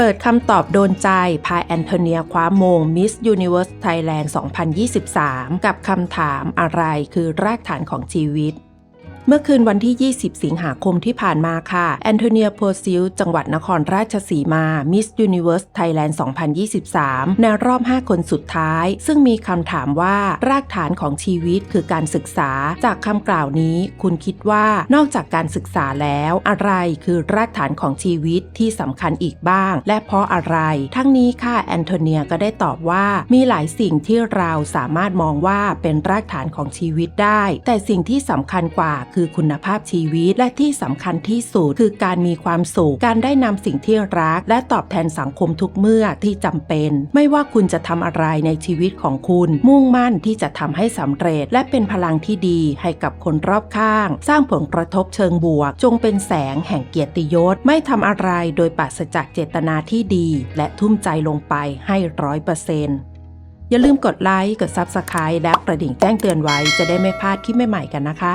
เปิดคำตอบโดนใจ พายแอนโทเนียคว้ามง Miss Universe Thailand 2023 กับคำถามอะไรคือรากฐานของชีวิต เมื่อคืนวันที่ 20 สิงหาคมที่ผ่านมาค่ะ แอนโทเนียโพซิลจังหวัดนครราชสีมา Miss Universe Thailand 2023 ในรอบ 5 คนสุดท้าย ซึ่งมีคำถามว่ารากฐานของชีวิตคือการศึกษา จากคำกล่าวนี้ คุณคิดว่านอกจากการศึกษาแล้ว อะไรคือรากฐานของชีวิตที่สำคัญอีกบ้าง และเพราะอะไร ทั้งนี้ค่ะแอนโทเนียก็ได้ตอบว่ามีหลายสิ่งที่เราสามารถมองว่าเป็นรากฐานของชีวิตได้ แต่สิ่งที่สำคัญกว่าคือคือคุณภาพชีวิต และที่สำคัญที่สุดคือการมีความสุข การได้นำสิ่งที่รัก และตอบแทนสังคมทุกเมื่อที่จำเป็น ไม่ว่าคุณจะทำอะไรในชีวิตของคุณ มุ่งมั่นที่จะทำให้สำเร็จ และเป็นพลังที่ดีให้กับคนรอบข้าง สร้างผลกระทบเชิงบวก จงเป็นแสงแห่งเกียรติยศ ไม่ทำอะไรโดยปราศจากเจตนาที่ดี และทุ่มใจลงไปให้ร้อยเปอร์เซ็นต์อย่าลืมกดไลค์ กด Subscribe และกระดิ่งแจ้งเตือนไว้จะได้ไม่พลาดคลิปใหม่ๆกันนะคะ